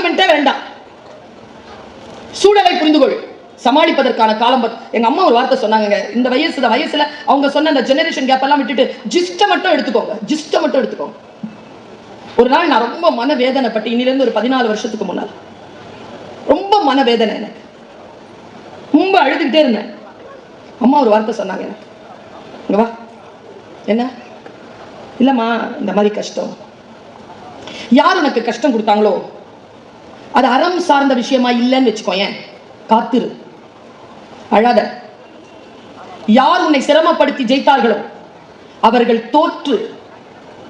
ஆர்குமெண்ட்டே வேண்டாம். சூழலை புரிந்து கொள் சமாளிப்பதற்கான காலம் எங்க அம்மா ஒரு வார்த்தை சொன்னாங்க இந்த வயசு வயசுல அவங்க சொன்ன அந்த ஜெனரேஷன் கேப் எல்லாம் விட்டுட்டு ஜிஸ்ட மட்டும் எடுத்துக்கோங்க. ஜிஸ்ட மட்டும் எடுத்துக்கோங்க. ஒரு நாள் நான் ரொம்ப மனவேதனைப்பட்டு இன்னிலிருந்து ஒரு பதினாலு வருஷத்துக்கு முன்னால் ரொம்ப மனவேதனை எனக்கு. ரொம்ப அழுதுகிட்டே இருந்தேன். அம்மா ஒரு வார்த்தை சொன்னாங்க எனக்கு. இங்க வா. என்ன? இல்லம்மா இந்த மாதிரி கஷ்டம். யார் உனக்கு கஷ்டம் கொடுத்தாங்களோ? அது அறம் சார்ந்த விஷயமா இல்லைன்னு வச்சுக்கோ ஏன்? காத்திரு. அழாத. யார் உன்னை சிரமப்படுத்தி ஜெயித்தார்களோ அவர்கள் தோற்று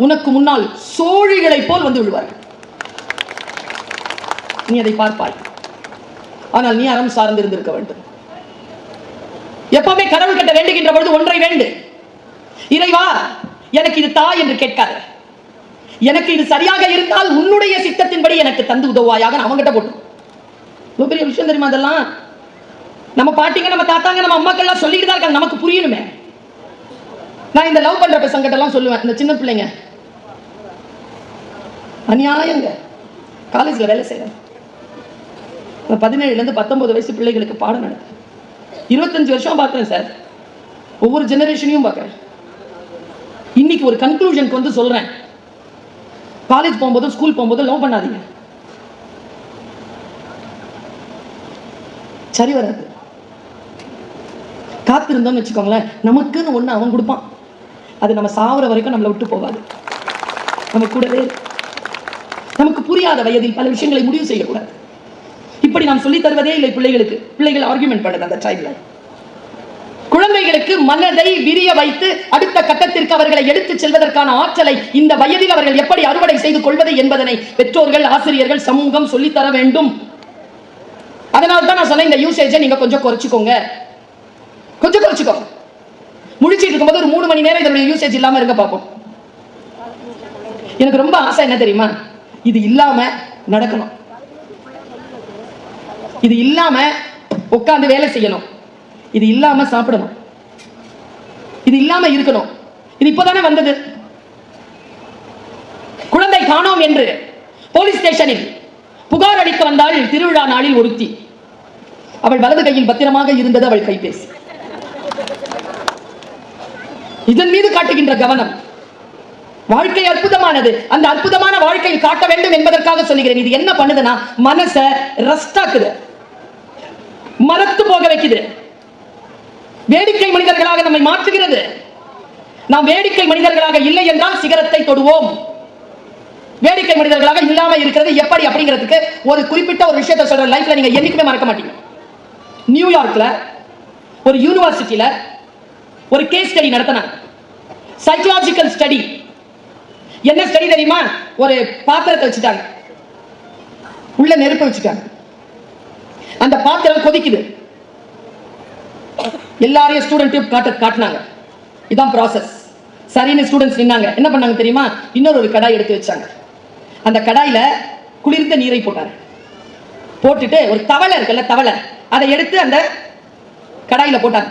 உனக்கு முன்னால் சோழிகளைப் போல் வந்து விழுவார்கள் நீ அதை பார்ப்பாய். ஆனால் நீ அறம் சார்ந்து இருந்திருக்க வேண்டும். எப்பவுமே கடவுள் கிட்ட வேண்டுகின்ற பொழுது ஒன்றை வேண்டு. இறைவா எனக்கு இது தா என்று கேட்காத. எனக்கு இது சரியாக இருந்தால் உன்னுடைய சித்தத்தின்படி எனக்கு தந்து உதவுவாயாக அவங்ககிட்ட போட்டு. பெரிய விஷயம் தெரியுமா அதெல்லாம் நம்ம பாட்டிங்க நம்ம தாத்தாங்க நம்ம அம்மாக்கள்லாம் சொல்லிட்டு தான் இருக்காங்க. நமக்கு புரியணுமே. நான் இந்த லவ் பண்ற பசங்கிட்ட எல்லாம் சொல்லுவேன் இந்த சின்ன பிள்ளைங்க. அநியாயங்க. காலேஜ்ல வேலை செய்யறேன் பதினேழுல இருந்து பத்தொன்பது வயசு பிள்ளைகளுக்கு பாடம் நடத்து இருபத்தஞ்சு வருஷம் பார்க்குறேன் சார். ஒவ்வொரு ஜெனரேஷனையும் பார்க்குறேன். இன்னைக்கு ஒரு கன்க்ளூஷனுக்கு வந்து சொல்றேன். காலேஜ் போகும்போதும் ஸ்கூல் போகும்போதும் லவ் பண்ணாதீங்க. சரி வராது. காத்திருந்தோம்னு வச்சுக்கோங்களேன் நமக்குன்னு ஒன்று அவன் கொடுப்பான். அது நம்ம சாவர வரைக்கும் நம்மளை விட்டு போகாது. நம்ம கூடவே நமக்கு புரியாத வயதில் பல விஷயங்களை முடிவு செய்யக்கூடாது. இப்படி நாம் சொல்லி தருவதே இல்லை பிள்ளைகளுக்கு. பிள்ளைகள் ஆர்குமெண்ட் பண்ணுது அந்த டைம்ல குழந்தைகளுக்கு மனதை விரிய வைத்து அடுத்த கட்டத்திற்கு அவர்களை எடுத்துச் செல்வதற்கான ஆற்றலை இந்த வயதில் அவர்கள் எப்படி அறுவடை செய்து கொள்வது என்பதனை பெற்றோர்கள் ஆசிரியர்கள் சமூகம் சொல்லித்தர வேண்டும். அதனால தான் நான் சொன்னேன் இந்த யூசேஜை நீங்க கொஞ்சம் குறைச்சிக்கோங்க. கொஞ்சம் குறைச்சிக்கோங்க முடிச்சிட்டு இருக்கும்போது ஒரு மூணு மணி நேரம் இதனுடைய யூசேஜ் இல்லாம இருக்க பார்ப்போம் எனக்கு ரொம்ப ஆசை என்ன தெரியுமா? இது இல்லாம நடக்கணும். இது இல்லாம உட்காந்து வேலை செய்யணும். இது இல்லாம சாப்பிடணும். இது இல்லாம இருக்கணும். இது இப்பதானே வந்தது. குழந்தை காணோம் என்று போலீஸ் ஸ்டேஷனில் புகார் அளிக்க வந்தாள் திருவிழா நாளில் ஒருத்தி. அவள் வலது கையில் பத்திரமாக இருந்தது அவள் கைபேசி. இதன் மீது காட்டுகின்ற கவனம் வாழ்க்கை அற்புதமானது. அந்த அற்புதமான வாழ்க்கையில் காட்ட வேண்டும் என்பதற்காக சொல்லுகிறேன். இது என்ன பண்ணுதுன்னா மனச ரஸ்டாக்குது மரத்து போக வைக்குது. வேடிக்கை மனிதர்களாக நம்மை மாற்றுகிறது. நாம் வேடிக்கை மனிதர்களாக இல்லை என்றால் சிகரத்தை தொடுவோம். வேடிக்கை மனிதர்களாக இல்லாம இருக்கிறது எப்படி அப்படிங்கிறதுக்கு ஒரு குறிப்பிட்ட ஒரு விஷயத்தை சொல்ற லைஃப்ல நீங்க என்னைக்குமே மறக்க மாட்டீங்க. நியூயார்க்ல ஒரு யூனிவர்சிட்டியில ஒரு கேஸ் ஸ்டடி நடத்தினாங்க. சைக்கலாஜிக்கல் ஸ்டடி என்ன ஸ்டடி தெரியுமா? ஒரு பாத்திரத்தை வச்சுட்டாங்க. உள்ள நெருப்பு வச்சுட்டாங்க. அந்த பாத்திரம் கொதிக்குது. எல்லாரையும் ஸ்டூடெண்ட்டையும் காட்ட காட்டினாங்க. இதான் ப்ராசஸ் சரின்னு ஸ்டூடெண்ட்ஸ் நின்னாங்க. என்ன பண்ணாங்க தெரியுமா? இன்னொரு ஒரு கடாய் எடுத்து வச்சாங்க. அந்த கடாயில குளிர்ந்த நீரை போட்டாங்க. போட்டுட்டு ஒரு தவளை இருக்குல்ல தவளை. அதை எடுத்து அந்த கடாயில போட்டாங்க.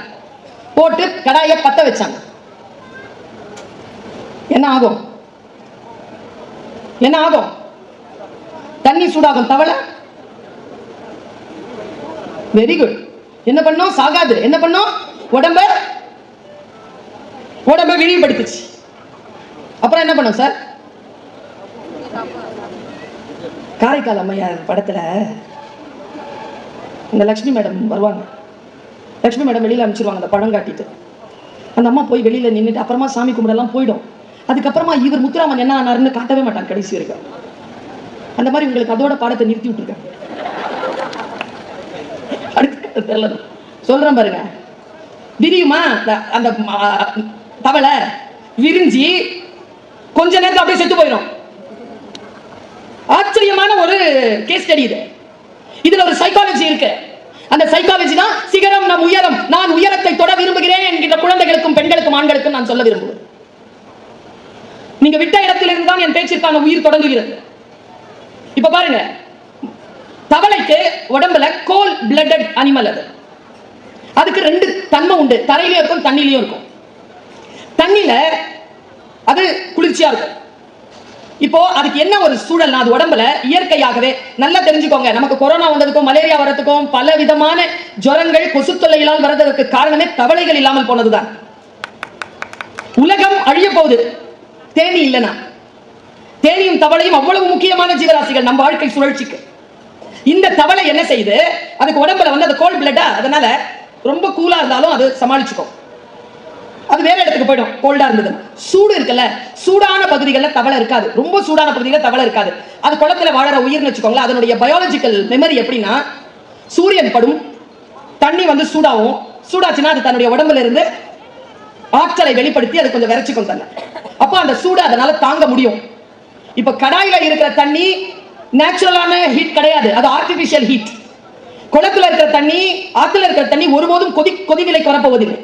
போட்டு கடாயை பத்த வச்சாங்க. என்ன ஆகும்? என்ன ஆகும்? தண்ணி சூடாகும். தவளை? வெரி குட் என்ன பண்ணோம்? சாகாது. என்ன பண்ணோம்? உடம்ப உடம்ப விரிவுபடுத்துச்சு. அப்புறம் என்ன பண்ணோம் சார்? காரைக்கால் அம்மையார் படத்துல இந்த லக்ஷ்மி மேடம் வருவாங்க. லக்ஷ்மி மேடம் வெளியில அனுப்பிச்சிருவாங்க அந்த படம் காட்டிட்டு. அந்த அம்மா போய் வெளியில நின்னுட்டு அப்புறமா சாமி கும்பிடலாம் போயிடும். அதுக்கப்புறமா இவர் முத்துராமன் என்ன ஆனாருன்னு காட்டவே மாட்டாங்க கடைசி வரைக்கும் அந்த மாதிரி உங்களுக்கு அதோட பாடத்தை நிறுத்தி விட்டுருக்காங்க. தெரியல. சொல்கிறேன் பாருங்க. விரியுமா அந்த- தவளை விரிஞ்சி கொஞ்ச நேரத்தில் அப்படியே செத்து போயிடும் ஆச்சரியமான ஒரு கேஸ் ஸ்டடி இது. இதுல ஒரு சைக்காலஜி இருக்கு. அந்த சைக்காலஜி தான் சிகரம் நம் உயரம். நான் உயரத்தை தொட விரும்புகிறேன் என்கிற குழந்தைகளுக்கும் பெண்களுக்கும் ஆண்களுக்கும் நான் சொல்ல விரும்புகிறேன். நீங்க விட்ட இடத்திலிருந்து தான் என் பேச்சிற்கான உயிர் தொடங்குகிறது. இப்ப பாருங்க. தவளைக்கு உடம்புல கோல் பிளட்டட் அனிமல் அது. அதுக்கு ரெண்டு தன்மை உண்டு. தரையிலயும் இருக்கும் தண்ணிலையும் இருக்கும். தண்ணியில அது குளிர்ச்சியா இருக்கும். இப்போ அதுக்கு என்ன ஒரு சூழல்னா அது உடம்புல இயற்கையாகவே நல்லா தெரிஞ்சுக்கோங்க. நமக்கு கொரோனா வந்ததுக்கும் மலேரியா வரதுக்கும் பல விதமான ஜுரங்கள் கொசு தொல்லைகளால் வரதுக்கு காரணமே தவளைகள் இல்லாமல் போனதுதான். உலகம் அழிய போகுது. தேனி இல்லைனா தேனியும் தவளையும் அவ்வளவு முக்கியமான ஜீவராசிகள் நம்ம வாழ்க்கை சுழற்சிக்கு. இந்த தவளை என்ன செய்யுது? அதுக்கு உடம்புல வந்து அது கோல்ட் பிளட்டா அதனால ரொம்ப கூலா இருந்தாலும் அது சமாளிச்சுக்கும். அது வேற இடத்துக்கு போயிடும் கோல்டா இருந்தது சூடு இருக்குல்ல சூடான பகுதிகளில் தவளை இருக்காது. ரொம்ப சூடான பகுதியில் தவளை இருக்காது. அது குளத்துல வாழற உயிர்னு வச்சுக்கோங்களேன் அதனுடைய பயாலஜிக்கல் மெமரி எப்படின்னா சூரியன் படும் தண்ணி வந்து சூடாகும். சூடாச்சுன்னா அது தன்னுடைய உடம்புல இருந்து ஆற்றலை வெளிப்படுத்தி அது கொஞ்சம் விரைச்சிக்கும் தன்னை. அப்போ அந்த சூடு அதனால தாங்க முடியும். இப்ப கடாயில இருக்கிற தண்ணி நேச்சுரலான ஹீட் கிடையாது. அது ஆர்டிபிஷியல் ஹீட் குளத்தில் இருக்கிற தண்ணி ஆற்றுல இருக்கிற தண்ணி ஒருபோதும் கொதி கொதிநிலைக்கு வரப்போவதில்லை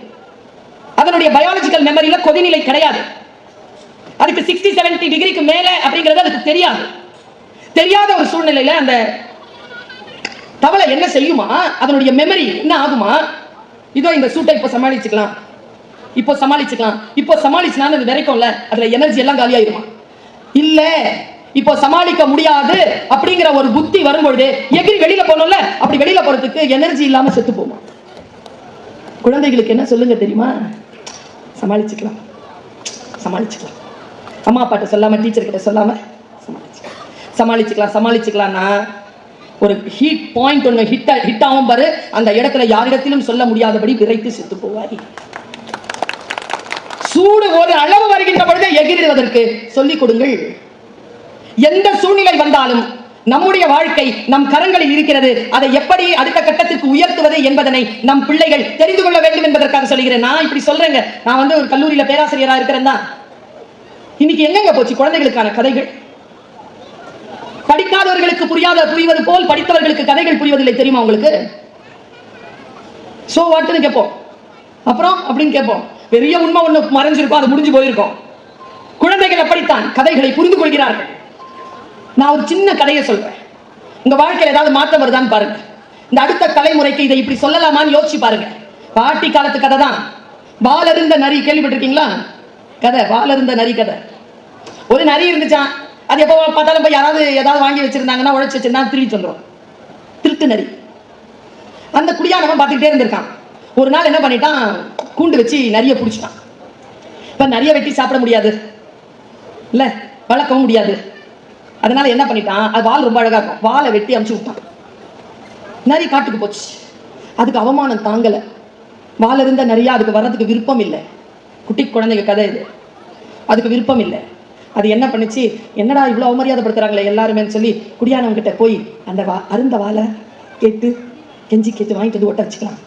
அதனுடைய பயாலஜிக்கல் மெமரியில கொதிநிலை கிடையாது. அதுக்கு சிக்ஸ்டி செவன்டி டிகிரிக்கு மேலே அப்படிங்கிறது அதுக்கு தெரியாது. தெரியாத ஒரு சூழ்நிலையில அந்த தவளை என்ன செய்யுமா? அதனுடைய மெமரி என்ன ஆகுமா? இதோ இந்த சூட்டை இப்போ சமாளிச்சுக்கலாம். இப்போ சமாளிச்சுக்கலாம். இப்போ சமாளிச்சுனா அது வரைக்கும்ல அதுல எனர்ஜி எல்லாம் காலியாயிருமா? இல்லை. இப்போ சமாளிக்க முடியாது அப்படிங்கிற ஒரு புத்தி வரும்பொழுது எகிரி வெளியில போனோம்ல அப்படி வெளியில போறதுக்கு எனர்ஜி இல்லாம செத்து போமா குழந்தைகளுக்கு என்ன சொல்லுங்க தெரியுமா? சமாளிச்சுக்கலாம். சமாளிச்சுக்கலாம். அம்மா அப்பாட்ட சொல்லாம டீச்சர் கிட்ட சொல்லாம சமாளிச்சுக்கலாம். சமாளிச்சுக்கலாம் சமாளிச்சுக்கலாம்னா ஒரு ஹீட் பாயிண்ட் ஒன்று ஹிட் ஹிட் ஆகும் பாரு. அந்த இடத்துல யாரிடத்திலும் சொல்ல முடியாதபடி விரைத்து செத்து போவார் சூடு ஒரு அளவு வருகின்ற பொழுது எகிரிடுவதற்கு சொல்லிக் கொடுங்கள். எந்த சூழ்நிலை வந்தாலும் நம்முடைய வாழ்க்கை நம் கரங்களில் இருக்கிறது. அதை எப்படி அடுத்த கட்டத்திற்கு உயர்த்துவது என்பதனை நம் பிள்ளைகள் தெரிந்து கொள்ள வேண்டும் என்பதற்காக சொல்கிறேன் நான் இப்படி சொல்றேங்க. நான் வந்து ஒரு கல்லூரியில பேராசிரியரா இருக்கிறேன் தான் இன்னைக்கு எங்கெங்க போச்சு குழந்தைகளுக்கான கதைகள்? படிக்காதவர்களுக்கு புரியாத புரிவது போல் படித்தவர்களுக்கு கதைகள் புரிவதில்லை தெரியுமா உங்களுக்கு? சோ வாட்டுன்னு கேட்போம். அப்புறம் அப்படின்னு கேட்போம். பெரிய உண்மை ஒண்ணு மறைஞ்சிருக்கும் அது முடிஞ்சு போயிருக்கும். குழந்தைகள் அப்படித்தான் கதைகளை புரிந்து கொள்கிறார்கள். நான் ஒரு சின்ன கதையை சொல்றேன். உங்க வாழ்க்கையில் ஏதாவது மாற்றம் வருதான்னு பாருங்க. இந்த அடுத்த தலைமுறைக்கு இதை இப்படி சொல்லலாமான்னு யோசிச்சு பாருங்க. பாட்டி காலத்து கதை தான். வாலருந்த நரி கேள்விப்பட்டிருக்கீங்களா? கதை வாலருந்த நரி கதை. ஒரு நரி இருந்துச்சான் அது எப்போ பார்த்தாலும் போய் யாராவது ஏதாவது வாங்கி வச்சிருந்தாங்கன்னா உழைச்சி வச்சிருந்தா திருப்பி சொல்றோம் திருட்டு நரி. அந்த குடியானவன் பார்த்துக்கிட்டே இருந்திருக்கான். ஒரு நாள் என்ன பண்ணிட்டான்? கூண்டு வச்சு நிறைய பிடிச்சிட்டான். இப்போ நிறைய வெட்டி சாப்பிட முடியாது. இல்லை வளர்க்கவும் முடியாது. அதனால என்ன பண்ணிட்டான்? அது வால் ரொம்ப அழகா இருக்கும். வாலை வெட்டி அமுச்சு விட்டான். நரி காட்டுக்கு போச்சு. அதுக்கு அவமானம் தாங்கல. வால் இருந்த நிறைய அதுக்கு வர்றதுக்கு விருப்பம் இல்லை. குட்டி குழந்தைங்க கதை இது. அதுக்கு விருப்பம் இல்லை. அது என்ன பண்ணுச்சு? என்னடா இவ்வளோ அவமரியாதைப்படுத்துறாங்களே எல்லாருமே சொல்லி குடியானவங்க கிட்ட போய் அந்த வா அருந்த வாழை கேட்டு கெஞ்சி கேட்டு வாங்கிட்டு வந்து ஒட்ட வச்சுக்கலாம்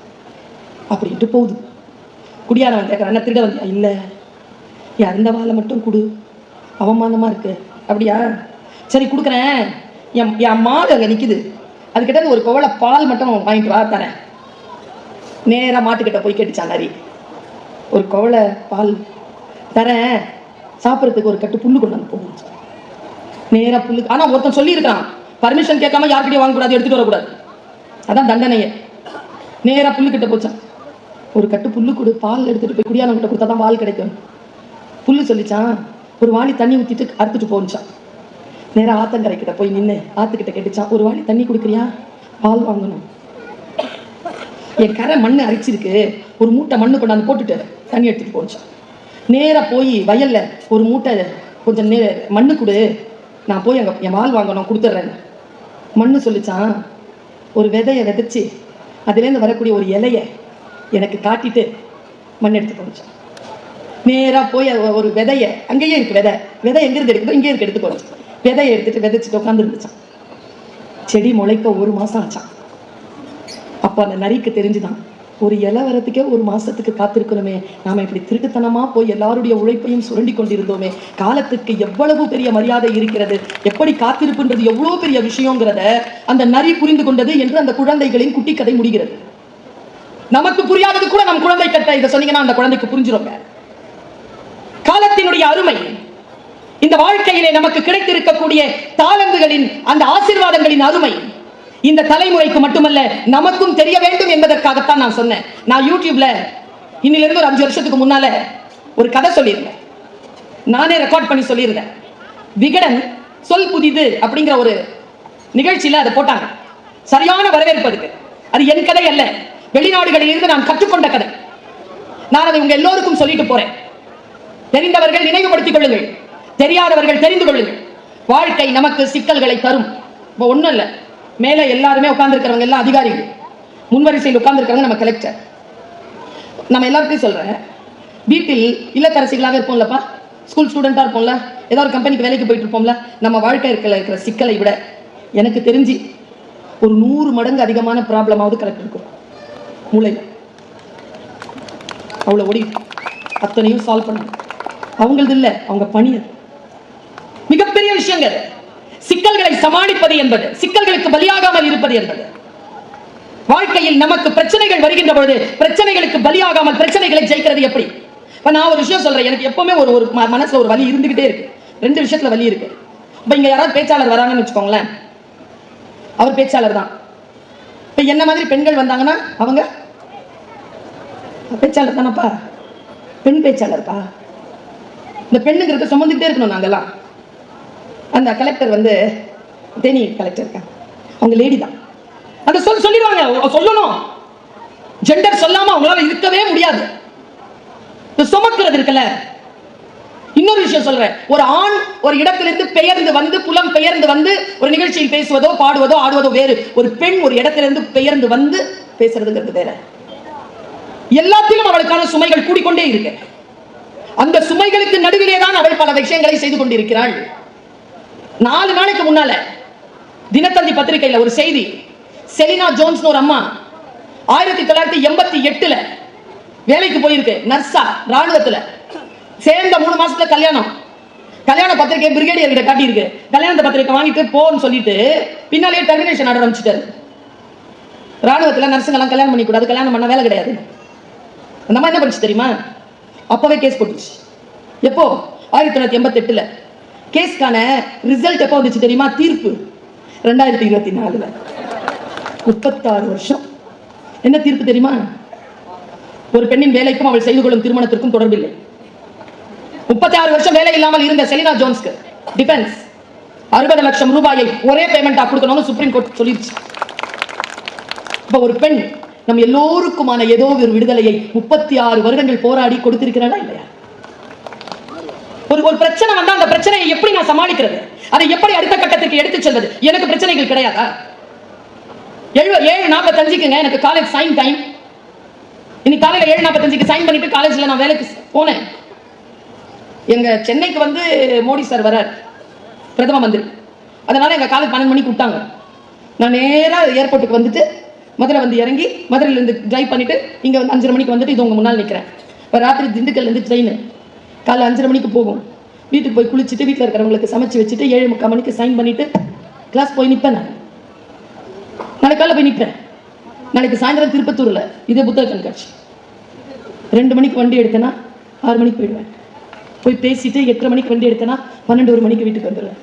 அப்படின்ட்டு போகுது. குடியானவன் கேட்குறான் என்ன திருட வந்தியா? இல்லை. என் அருந்த வாழை மட்டும் கொடு. அவமானமாக இருக்கு. அப்படியா? சரி கொடுக்குறேன். என் என் மாடு அங்கே நிற்குது அதுக்கிட்ட ஒரு குவளை பால் மட்டும் வாங்கிட்டு வா தரேன். நேராக மாட்டுக்கிட்ட போய் கேட்டுச்சான் நரி ஒரு கோவலை பால் தரேன். சாப்பிட்றதுக்கு ஒரு கட்டு புல்லு கொண்டு வந்து போகும் நேராக புல்லு ஆனால் ஒருத்தன் சொல்லியிருக்கான் பர்மிஷன் கேட்காம யார்கிட்டயும் வாங்கக்கூடாது எடுத்துகிட்டு வரக்கூடாது. அதான் தண்டனையே. நேராக புல்லுக்கிட்ட போச்சான். ஒரு கட்டு புல்லு கொடு பால் எடுத்துகிட்டு போய் குடியானவங்கிட்ட கொடுத்தா தான் பால் கிடைக்கும். புல்லு சொல்லிச்சான். ஒரு வாளி தண்ணி ஊற்றிட்டு அறுத்துட்டு போனுச்சான் நேராக ஆத்தங்கரைக்கிட்ட போய் நின்று ஆத்துக்கிட்ட கேட்டுச்சான் ஒரு வாளி தண்ணி கொடுக்குறியா? பால் வாங்கணும். என் கரை மண் அரிச்சிருக்கு. ஒரு மூட்டை மண்ணு கொண்டாந்து போட்டுட்டு தண்ணி எடுத்துட்டு போனுச்சான் நேராக போய் வயலில் ஒரு மூட்டை கொஞ்சம் நே மண்ணு கொடு. நான் போய் அங்கே என் வால் வாங்கணும் கொடுத்துட்றேன் மண்ணு சொல்லிச்சான் ஒரு விதையை விதைச்சி அதுலேருந்து வரக்கூடிய ஒரு இலைய எனக்கு காட்டிட்டு மண் எடுத்து போச்சான் நேராக போய் ஒரு விதைய அங்கேயே இருக்கு விதை. விதை எங்கேருந்து எடுக்குதோ இங்கே இருக்கு எடுத்து போனுச்சு விதையை எடுத்துட்டு விதைச்சிட்டு உட்காந்துருந்துச்சான் செடி முளைக்க ஒரு மாசம் ஆச்சான் அப்போ அந்த நரிக்கு தெரிஞ்சுதான் ஒரு இலை வரத்துக்கே ஒரு மாசத்துக்கு காத்திருக்கணுமே. நாம இப்படி திருட்டுத்தனமா போய் எல்லாருடைய உழைப்பையும் சுரண்டி கொண்டிருந்தோமே. காலத்துக்கு எவ்வளவு பெரிய மரியாதை இருக்கிறது? எப்படி காத்திருப்புன்றது எவ்வளவு பெரிய விஷயங்கிறத அந்த நரி புரிந்து கொண்டது என்று அந்த குழந்தைகளின் குட்டி கதை முடிகிறது. நமக்கு புரியாதது கூட நம் குழந்தை கட்ட இதை சொன்னீங்கன்னா அந்த குழந்தைக்கு புரிஞ்சிருங்க. காலத்தினுடைய அருமை இந்த வாழ்க்கையிலே நமக்கு கிடைத்திருக்கக்கூடிய தாளந்துகளின் அந்த ஆசீர்வாதங்களின் அருமை. இந்த தலைமுறைக்கு மட்டுமல்ல நமக்கும் தெரிய வேண்டும் என்பதற்காகத்தான் நான் சொன்னேன். நான் யூடியூப்ல இன்னிலிருந்து ஒரு அஞ்சு வருஷத்துக்கு முன்னால ஒரு கதை சொல்லியிருந்தேன். நானே ரெக்கார்ட் பண்ணி சொல்லியிருந்தேன். விகடன் சொல் புதிது அப்படிங்கிற ஒரு நிகழ்ச்சியில அதை போட்டாங்க. சரியான வரவேற்பு அதுக்கு. அது என் கதை அல்ல. வெளிநாடுகளில் இருந்து நான் கற்றுக்கொண்ட கதை. நான் அதை உங்க எல்லோருக்கும் சொல்லிட்டு போறேன். தெரிந்தவர்கள் நினைவுபடுத்திக் கொள்ளுங்கள். தெரியாதவர்கள் தெரிந்து கொள்ளுங்கள். வாழ்க்கை நமக்கு சிக்கல்களை தரும். இப்போ ஒன்றும் இல்லை. மேலே எல்லாருமே உட்கார்ந்துருக்கிறவங்க எல்லாம் அதிகாரிகள். முன்வரிசையில் உட்கார்ந்துருக்கிறவங்க நம்ம கலெக்டர் நம்ம எல்லாருக்கும் சொல்கிறேன் வீட்டில் இல்லத்தரசிகளாக இருப்போம்லப்பா. ஸ்கூல் ஸ்டூடெண்ட்டாக இருப்போம்ல. ஏதோ ஒரு கம்பெனிக்கு வேலைக்கு போயிட்டு இருப்போம்ல. நம்ம வாழ்க்கை இருக்கிற இருக்கிற சிக்கலை விட எனக்கு தெரிஞ்சு ஒரு நூறு மடங்கு அதிகமான ப்ராப்ளமாவது கலெக்டர் இருக்கும் மூளையில். அவ்வளோ ஓடி அத்தனையும் சால்வ் பண்ணணும். அவங்களது இல்லை. அவங்க பணி அது மிகப்பெரிய விஷயங்கள். சிக்கல்களை சமாளிப்பது என்பது சிக்கல்களுக்கு பலியாகாமல் இருப்பது என்பது. வாழ்க்கையில் நமக்கு பிரச்சனைகள் வருகின்ற பொழுது பிரச்சனைகளுக்கு பலியாகாமல் பிரச்சனைகளை ஜெயிக்கிறது எப்படி? இப்ப நான் ஒரு விஷயம் சொல்றேன். எனக்கு எப்பவுமே ஒரு ஒரு மனசுல ஒரு வலி இருந்துகிட்டே இருக்கு. ரெண்டு விஷயத்துல வலி இருக்கு. இப்ப இங்க யாராவது பேச்சாளர் வராங்கன்னு வச்சுக்கோங்களேன். அவர் பேச்சாளர் தான். இப்ப என்ன மாதிரி பெண்கள் வந்தாங்கன்னா அவங்க பேச்சாளர் தானப்பா? பெண் பேச்சாளர்ப்பா இந்த பெண்ணுங்கிறத சுமந்துக்கிட்டே இருக்கணும் நாங்கெல்லாம். அந்த கலெக்டர் வந்து தேனி கலெக்டர் இருக்காங்க. அவங்க லேடி தான். அந்த சொல் சொல்லிடுவாங்க. சொல்லணும். ஜெண்டர் சொல்லாம அவங்களால இருக்கவே முடியாது. இந்த சுமக்கிறது இருக்குல்ல. இன்னொரு விஷயம் சொல்றேன். ஒரு ஆண் ஒரு இடத்திலிருந்து பெயர்ந்து வந்து புலம் பெயர்ந்து வந்து ஒரு நிகழ்ச்சியில் பேசுவதோ பாடுவதோ ஆடுவதோ வேறு. ஒரு பெண் ஒரு இடத்திலிருந்து பெயர்ந்து வந்து பேசுறதுங்கிறது வேற. எல்லாத்திலும் அவளுக்கான சுமைகள் கூடிக்கொண்டே இருக்கு. அந்த சுமைகளுக்கு நடுவிலே தான் அவள் பல விஷயங்களை செய்து கொண்டிருக்கிறாள். நாலு நாளைக்கு முன்னால தினத்தந்தி பத்திரிகையில ஒரு செய்தி. செலினா ஜோன்ஸ் ஒரு அம்மா ஆயிரத்தி தொள்ளாயிரத்தி எண்பத்தி எட்டுல வேலைக்கு போயிருக்கு நர்ஸா ராணுவத்துல சேர்ந்த மூணு மாசத்துல கல்யாணம். கல்யாண பத்திரிகை பிரிகேடியர் கிட்ட காட்டியிருக்கு. கல்யாண பத்திரிகை வாங்கிட்டு போன்னு சொல்லிட்டு பின்னாலே டெர்மினேஷன் ஆரம்பிச்சிட்டாரு அனுப்பிச்சிட்டாரு. ராணுவத்துல நர்ஸுங்க எல்லாம் கல்யாணம் பண்ணி கூடாது கல்யாணம் பண்ண வேலை கிடையாது. அந்த மாதிரி என்ன பண்ணுச்சு தெரியுமா? அப்பவே கேஸ் போட்டுச்சு. எப்போ? ஆயிரத்தி தொள்ளாயிரத்தி எண்பத்தி எட்டுல. கேஸ்க்கான ரிசல்ட் எப்போ வந்துச்சு தெரியுமா? தீர்ப்பு. ரெண்டாயிரத்தி இருபத்தி நாலுல. முப்பத்தாறு வருஷம். என்ன தீர்ப்பு தெரியுமா? ஒரு பெண்ணின் வேலைக்கும் அவள் செய்து கொள்ளும் திருமணத்திற்கும் தொடர்பில்லை. முப்பத்தி ஆறு வருஷம் வேலை இல்லாமல் இருந்த செலினா ஜோன்ஸ்க்கு டிஃபென்ஸ் அறுபது லட்சம் ரூபாயை ஒரே பேமெண்டா கொடுக்கணும்னு சுப்ரீம் கோர்ட் சொல்லிருச்சு இப்ப ஒரு பெண் நம் எல்லோருக்குமான ஏதோ ஒரு விடுதலையை முப்பத்தி ஆறு வருடங்கள் போராடி கொடுத்திருக்கிறாளா இல்லையா? ஒரு ஒரு பிரச்சனை வந்தா அந்த பிரச்சனையை எப்படி நான் சமாளிக்கிறது? அதை எப்படி அடுத்த கட்டத்துக்கு எடுத்து செல்வது? எனக்கு பிரச்சனைகள் கிடையாதா? எழுவ ஏழு நாற்பத்தஞ்சுக்குங்க எனக்கு காலேஜ் சைன் டைம் இன்னைக்கு காலையில் ஏழு நாற்பத்தஞ்சுக்கு சைன் பண்ணிட்டு காலேஜில் நான் வேலைக்கு போனேன். எங்க சென்னைக்கு வந்து மோடி சார் வரார். பிரதம மந்திரி. அதனால எங்க காலேஜ் பன்னெண்டு மணிக்கு விட்டாங்க. நான் நேராக ஏர்போர்ட்டுக்கு வந்துட்டு மதுரை வந்து இறங்கி மதுரையிலேருந்து டிரைவ் பண்ணிட்டு இங்கே வந்து அஞ்சரை மணிக்கு வந்துட்டு இது உங்க முன்னால் நிற்கிறேன் இப்போ ராத்திரி திண்டுக்கல்லேருந்து ட்ரெயின் காலைல அஞ்சரை மணிக்கு போகும். வீட்டுக்கு போய் குளிச்சுட்டு வீட்டில் இருக்கிறவங்களுக்கு சமைச்சு வச்சுட்டு ஏழு முக்கால் மணிக்கு சைன் பண்ணிவிட்டு கிளாஸ் போய் நிற்பேன் நான். நாளைக்கு போய் நிற்பேன் நாளைக்கு சாயந்தரம் திருப்பத்தூரில் இதே புத்தக கண்காட்சி. ரெண்டு மணிக்கு வண்டி எடுத்தேன்னா ஆறு மணிக்கு போயிடுவேன். போய் பேசிட்டு எட்டரை மணிக்கு வண்டி எடுத்தேன்னா பன்னெண்டு ஒரு மணிக்கு வீட்டுக்கு வந்துடுவேன்.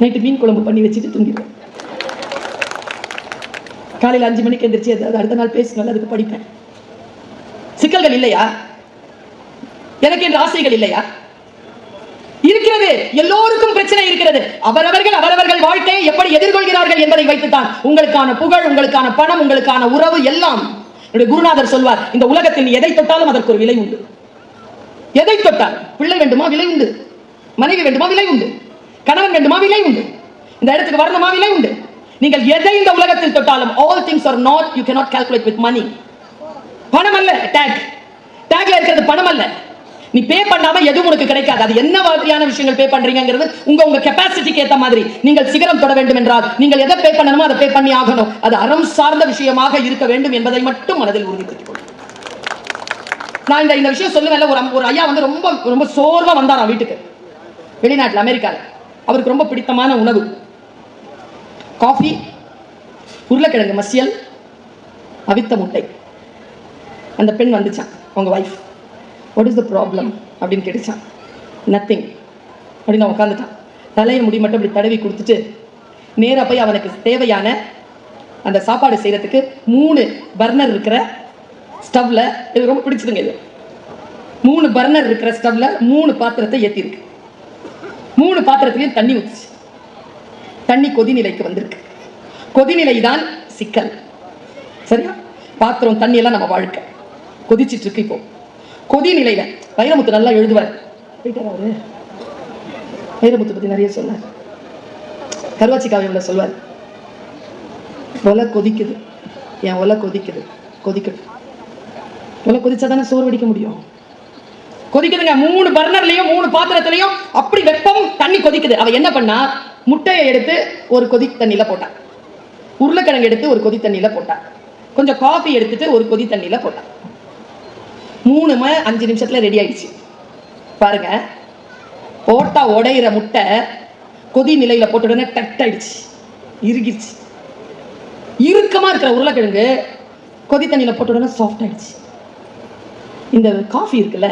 நைட்டு மீன் குழம்பு பண்ணி வச்சுட்டு தூங்கிடுவேன். காலையில் அஞ்சு மணிக்கு எந்திரிச்சு அது அடுத்த நாள் பேசணும் அதுக்கு படிப்பேன். சிக்கல்கள் இல்லையா? எனக்கு என்ற ஆசைகள் இல்லையா? இருக்கிறது எல்லோருக்கும் பிரச்சனை இருக்கிறது. அவரவர்கள் அவரவர்கள் வாழ்க்கையை எப்படி எதிர்கொள்கிறார்கள் என்பதை வைத்துத்தான் உங்களுக்கான புகழ் உங்களுக்கான பணம் உங்களுக்கான உறவு எல்லாம் குருநாதர் சொல்வார். இந்த உலகத்தில் எதை தொட்டாலும் அதற்கு ஒரு விலை உண்டு. எதை தொட்டால்? பிள்ளை வேண்டுமா? விலை உண்டு. மனைவி வேண்டுமா? விலை உண்டு. கணவன் வேண்டுமா? விலை உண்டு. இந்த இடத்துக்கு வரணுமா? விலை உண்டு. நீங்கள் எதை இந்த உலகத்தில் தொட்டாலும் all things are not you cannot calculate with money பணம் அல்ல டேக் டேக்ல இருக்கிறது பணம் அல்ல. நீ பே பண்ணாம எதுவும் உனக்கு கிடைக்காது. அது என்ன மாதிரியான விஷயங்கள் பே பண்றீங்கிறது உங்க உங்க கெப்பாசிட்டிக்கு ஏத்த மாதிரி. நீங்கள் சிகரம் தொட வேண்டும் என்றால் நீங்கள் எதை பே பண்ணணுமோ அதை பே பண்ணி ஆகணும். அது அறம் சார்ந்த விஷயமாக இருக்க வேண்டும் என்பதை மட்டும் மனதில் உறுதிப்படுத்திக் நான் இந்த இந்த விஷயம் சொல்லுவேன்ல ஒரு ஒரு ஐயா வந்து ரொம்ப ரொம்ப சோர்வா வந்தாராம் வீட்டுக்கு. வெளிநாட்டில் அமெரிக்கா அவருக்கு ரொம்ப பிடித்தமான உணவு. காஃபி உருளைக்கிழங்கு மசியல் அவித்த முட்டை. அந்த பெண் வந்துச்சான் அவங்க wife what is the problem அப்படின்னு கேட்டுச்சான். நத்திங் அப்படின்னு அவன் உட்காந்துட்டான் தலையை முடி மட்டும் அப்படி தடவி கொடுத்துட்டு நேராக போய் அவனுக்கு தேவையான அந்த சாப்பாடு செய்கிறதுக்கு மூணு பர்னர் இருக்கிற ஸ்டவ்வில் இது ரொம்ப பிடிச்சிருங்க இது. மூணு பர்னர் இருக்கிற ஸ்டவ்வில் மூணு பாத்திரத்தை ஏற்றிருக்கு மூணு பாத்திரத்துலேயும் தண்ணி ஊற்றுச்சு தண்ணி கொதிநிலைக்கு வந்திருக்கு. கொதிநிலை தான் சிக்கல். சரியா? பாத்திரம் தண்ணியெல்லாம் நம்ம வாழ்க்கை. கொதிச்சிட்ருக்கு இருக்கு கொதி நிலையில வைரமுத்து நல்லா எழுதுவார். அவரு வைரமுத்து பத்தி நிறைய சொன்னார் கருவாச்சி காவியம்ல சொல்வார். ஒலை கொதிக்குது. என் ஒலை கொதிக்குது. கொதிக்கட்டும். ஒலை கொதிச்சா தானே சோறு வடிக்க முடியும். கொதிக்குதுங்க. மூணு பர்னர்லயும் மூணு பாத்திரத்திலையும் அப்படி வெப்பம் தண்ணி கொதிக்குது. அவ என்ன பண்ணா? முட்டையை எடுத்து ஒரு கொதி தண்ணியில போட்டா. உருளைக்கிழங்கு எடுத்து ஒரு கொதி தண்ணியில போட்டா. கொஞ்சம் காஃபி எடுத்துட்டு ஒரு கொதி தண்ணியில மூணு மணி அஞ்சு நிமிஷத்தில் ரெடி ஆயிடுச்சு. பாருங்க. போட்டா உடையிற முட்டை கொதி நிலையில் போட்ட உடனே டட் ஆயிடுச்சு இறுகிடுச்சு. இறுக்கமாக இருக்கிற உருளைக்கிழங்கு கொதி தண்ணியில் போட்ட உடனே சாஃப்ட் ஆயிடுச்சு. இந்த காஃபி இருக்குல்ல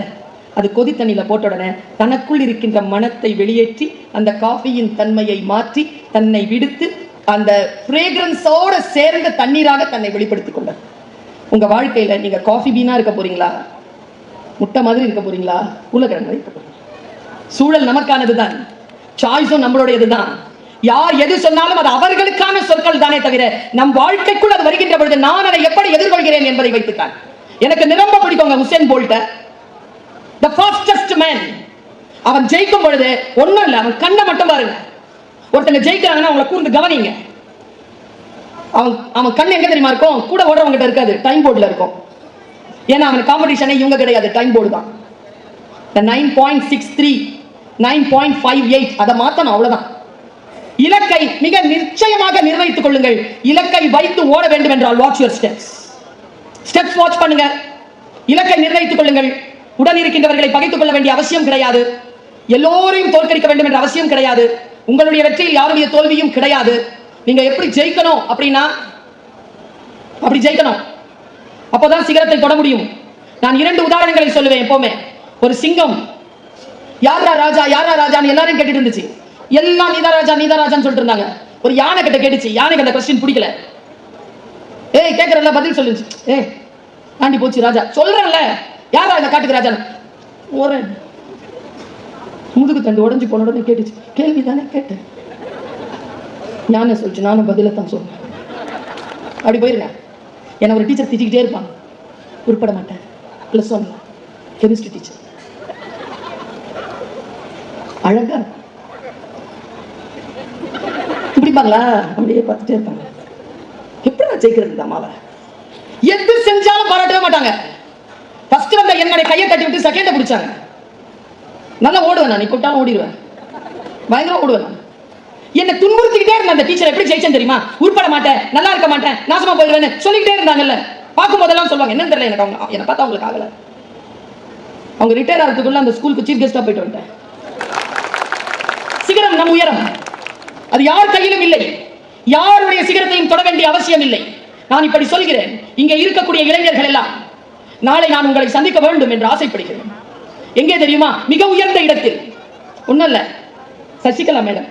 அது கொதி தண்ணியில் போட்ட உடனே தனக்குள் இருக்கின்ற மனத்தை வெளியேற்றி அந்த காஃபியின் தன்மையை மாற்றி தன்னை விடுத்து அந்த ஃப்ரேக்ரன்ஸோட சேர்ந்த தண்ணீராக தன்னை வெளிப்படுத்திக் கொண்டது உங்கள் வாழ்க்கையில் நீங்கள் காஃபி பீனாக இருக்க போறீங்களா? முட்டை மாதிரி இருக்க போறீங்களா? உருளைக்கிழங்கு இருக்க போறீங்களா சூழல் நமக்கானதுதான். சாய்ஸும் நம்மளுடையதுதான். யார் எது சொன்னாலும் அது அவர்களுக்கான சொற்கள் தானே தவிர நம் வாழ்க்கைக்குள் அது வருகின்ற பொழுது நான் அதை எப்படி எதிர்கொள்கிறேன் என்பதை வைத்துத்தான். எனக்கு நிரம்ப பிடிக்குங்க ஹுசேன் போல்ட்ட த ஃபாஸ்டஸ்ட் மேன் அவன் ஜெயிக்கும் பொழுது ஒண்ணும் இல்லை அவன் கண்ணை மட்டும் பாருங்க. ஒருத்தங்க ஜெயிக்கிறாங்கன்னா அவங்கள கூர்ந்து கவனிங்க. அவன் அவன் கண் எங்க தெரியுமா இருக்கும்? கூட ஓடுறவங்க இருக்காது. டைம் போர்டில் இருக்கும். ஏன்னா அவன் காம்படிஷனே இவங்க கிடையாது டைம் போர்டு தான். இந்த nine point six three nine point five eight அதை மாற்றணும் அவ்வளவுதான். இலக்கை மிக நிச்சயமாக நிர்ணயித்துக் கொள்ளுங்கள். இலக்கை வைத்து ஓட வேண்டும் என்றால் watch your steps steps watch பண்ணுங்க. இலக்கை நிர்ணயித்துக் கொள்ளுங்கள். உடன் இருக்கின்றவர்களை பகைத்துக் கொள்ள வேண்டிய அவசியம் கிடையாது. எல்லோரையும் தோற்கடிக்க வேண்டும் என்ற அவசியம் கிடையாது. உங்களுடைய வெற்றியில் யாருடைய தோல்வியும் கிடையாது. நீங்க எப்படி ஜெயிக்கணும் அப்படின்னா அப்படி ஜெயிக்கணும். அப்போதான் சிகரத்தை தொட முடியும். நான் இரண்டு உதாரணங்களை சொல்லுவேன் எப்பவுமே. ஒரு சிங்கம். யாரா ராஜா யாரா ராஜான்னு எல்லாரும் கேட்டுட்டு இருந்துச்சு எல்லாம் நீதா ராஜா நீதா ராஜான்னு சொல்லிட்டு இருந்தாங்க ஒரு யானை கிட்ட கேட்டுச்சு. யானைக்கு அந்த கொஸ்டின் பிடிக்கல. ஏய் கேட்கறல பதில் சொல்லுச்சு ஏய் தாண்டி போச்சு ராஜா. சொல்றேன்ல. யாரா இந்த காட்டுக்கு ராஜா ஒரு முதுகு தண்டு உடஞ்சு போன உடனே கேட்டுச்சு. கேள்வி தானே கேட்டேன். ஞான சொல்லிச்சு. நானும் பதில தான் சொல்றேன். அப்படி போயிருங்க. என்னை ஒரு டீச்சர் திட்டிக்கிட்டே இருப்பாங்க. உருப்பட மாட்டேன் ப்ளஸ் ஒன்ல கெமிஸ்ட்ரி டீச்சர் அழகா இப்படிப்பாங்களா அப்படியே பார்த்துட்டே இருப்பாங்க. எப்படி நான் ஜெயிக்கிறது இந்த அம்மாவை? எது செஞ்சாலும் பாராட்டவே மாட்டாங்க. ஃபர்ஸ்ட் வந்த என்னுடைய கையை தட்டி விட்டு செகண்டை பிடிச்சாங்க. நல்லா ஓடுவேன் நான். நீ கூப்பிட்டாலும் ஓடிடுவேன். பயங்கரமா ஓடுவேன் நான். என்னை துன்புறுத்திக்கிட்டே இருந்த அந்த டீச்சர் எப்படி ஜெயிச்சேன் தெரியுமா? உருப்பட மாட்டேன் நல்லா இருக்க மாட்டேன் நாசமா போயிடுவேன்னு சொல்லிக்கிட்டே இருந்தாங்கல்ல. பார்க்கும் போதெல்லாம் சொல்லுவாங்க என்னன்னு தெரியல எனக்கு அவங்க என்னை பார்த்தா அவங்களுக்கு ஆகல. அவங்க ரிட்டையர் ஆகிறதுக்குள்ள அந்த ஸ்கூலுக்கு சீஃப் கெஸ்டா போயிட்டு வந்துட்டேன். சிகரம் நம் உயரம். அது யார் கையிலும் இல்லை. யாருடைய சிகரத்தையும் தொட வேண்டிய அவசியம் இல்லை. நான் இப்படி சொல்கிறேன் இங்கே இருக்கக்கூடிய இளைஞர்கள் எல்லாம். நாளை நான் உங்களை சந்திக்க வேண்டும் என்று ஆசைப்படுகிறேன். எங்கே தெரியுமா? மிக உயர்ந்த இடத்தில். ஒண்ணும் இல்லை. சசிகலா மேடம்.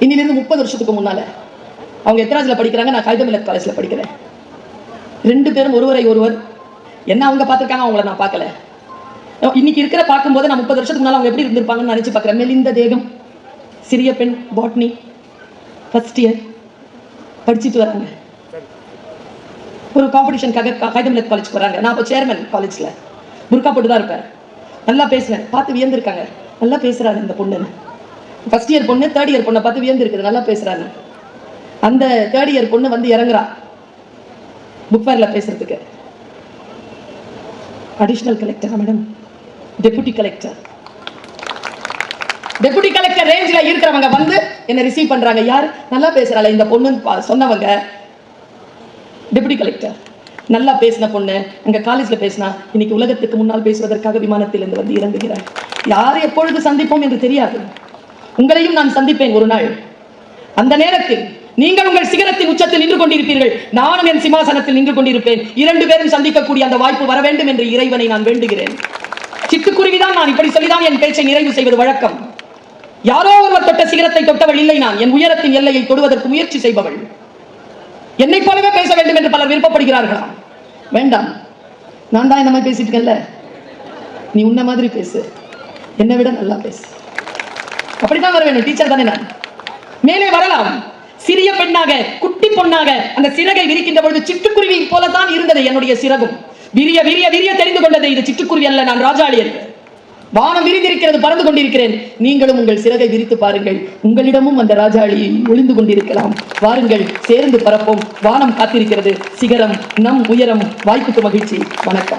இன்னிலிருந்து முப்பது வருஷத்துக்கு முன்னால அவங்க எத்தனாஜில் படிக்கிறாங்க? நான் கைதமில்லத் காலேஜ்ல படிக்கிறேன். ரெண்டு பேரும் ஒருவரை ஒருவர். என்ன அவங்க பார்த்துருக்காங்க? அவங்கள நான் பார்க்கல. இன்னைக்கு இருக்கிற பார்க்கும்போது நான் முப்பது வருஷத்துக்கு முன்னால் அவங்க எப்படி இருந்திருப்பாங்கன்னு நினைச்சு பார்க்குறேன். மெலிந்த தேகம். சிறிய பெண் பாட்னி. ஃபர்ஸ்ட் இயர் படிச்சுட்டு வராங்க. ஒரு காம்படிஷனுக்காக கைதமில்லத் காலேஜ் வராங்க. நான் இப்போ சேர்மன் காலேஜில் புர்கா போட்டு தான் இருப்பேன். நல்லா பேசுவேன். பார்த்து வியந்திருக்காங்க. நல்லா பேசுகிறாரு இந்த பொண்ணுன்னு ஃபர்ஸ்ட் இயர் பொண்ணு தேர்ட் இயர் பொண்ணை பார்த்து வியந்திருக்குது நல்லா பேசுறாங்க. அந்த தேர்ட் இயர் பொண்ணு வந்து இறங்குறா. புக் ஃபேரில் பேசுறதுக்கு. Additional கலெக்டரா madam deputy collector deputy collector ரேஞ்சில் இருக்கிறவங்க வந்து என்ன ரிசீவ் பண்ணுறாங்க யார்? நல்லா பேசுகிறாள் இந்த பொண்ணுன்னு பா- சொன்னவங்க. டெபுட்டி கலெக்டர் நல்லா பேசின பொண்ணு அங்கே காலேஜில் பேசினா இன்னைக்கு உலகத்துக்கு முன்னால் பேசுவதற்காக விமானத்தில் இருந்து வந்து இறங்குகிறார் யார் எப்பொழுது சந்திப்போம் என்று தெரியாது. உங்களையும் நான் சந்திப்பேன் ஒரு நாள். அந்த நேரத்தில் நீங்கள் உங்கள் சிகரத்தின் உச்சத்தில் நின்று கொண்டிருப்பீர்கள். நானும் என் சிம்மாசனத்தில் நின்று கொண்டிருப்பேன். இரண்டு பேரும் சந்திக்கக்கூடிய அந்த வாய்ப்பு வர வேண்டும் என்று இறைவனை நான் வேண்டுகிறேன். சிட்டுக்குருவிதான் நான். இப்படி சொல்லிதான் என் பேச்சை நிறைவு செய்வது வழக்கம். யாரோ ஒருவர் தொட்ட சிகரத்தை தொட்டவள் இல்லை நான். என் உயரத்தின் எல்லையை தொடுவதற்கு முயற்சி செய்பவள். என்னை போலவே பேச வேண்டும் என்று பலர் விருப்பப்படுகிறார்களாம் வேண்டாம். நான் தான் என்ன மாதிரி பேசிட்டு நீ உன்ன மாதிரி பேசு. என்னை விட நல்லா பேசு. அப்படித்தான் வர வேண்டும். டீச்சர் தானே நான். மேலே வரலாம். சிறிய பெண்ணாக குட்டி பொண்ணாக அந்த சிறகை விரிக்கின்ற பொழுது சிட்டுக்குருவி போலத்தான் இருந்தது என்னுடைய சிறகும். விரிய விரிய விரிய தெரிந்து கொண்டது இது சிட்டுக்குருவி அல்ல நான் ராஜாளி என்று வானம் விரிந்திருக்கிறது பறந்து கொண்டிருக்கிறேன். நீங்களும் உங்கள் சிறகை விரித்து பாருங்கள். உங்களிடமும் அந்த ராஜாளி ஒளிந்து கொண்டிருக்கலாம். வாருங்கள் சேர்ந்து பரப்போம் வானம் காத்திருக்கிறது. சிகரம் நம் உயரம் வாய்ப்புக்கு மகிழ்ச்சி. வணக்கம்.